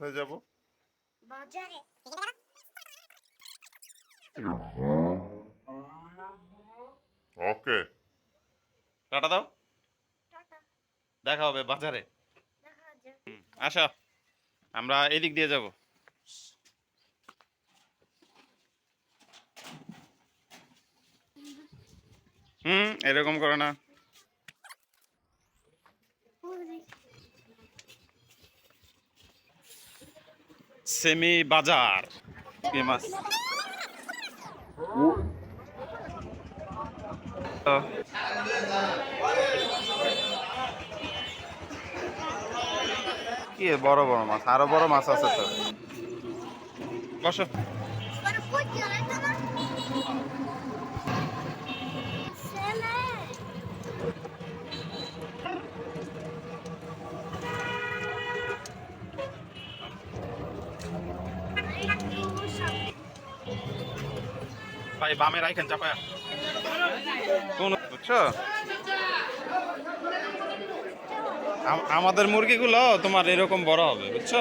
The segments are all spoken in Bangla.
কোথায় যাব? বাজারে। ওকে। টাটা দাও। দেখা হবে বাজারে। আসো। আমরা এদিক দিয়ে যাব। হুম এরকম করে না। সেমি বাজার কি মাছ। কি বড় বড় মাছ? আরও বড় মাছ আছে তো। বসো। ভাই বামে রাখেন চাপায়া। কোন বুঝছ? আম- আমাদের মুরগিগুলো তোমার এরকম বড় হবে বুঝছ?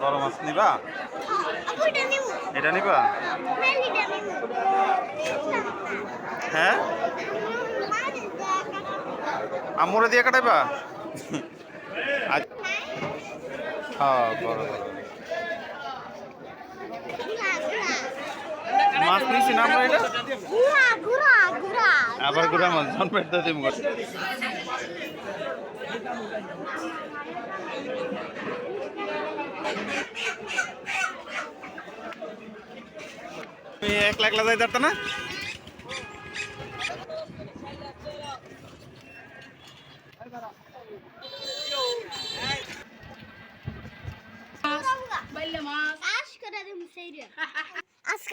বড় মাছ। নিবা. এটা নিবা? nih. হ্যাঁ? আমুরে দিয়ে কাটাইবা? আজ- হ্যাঁ মাছ. আবার গুড়া মাছ জন্মের তো দিম তুমি একলা একলা যাই পারত না?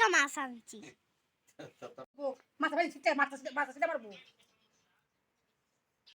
É massa, anti. মাথা মাথা মারবো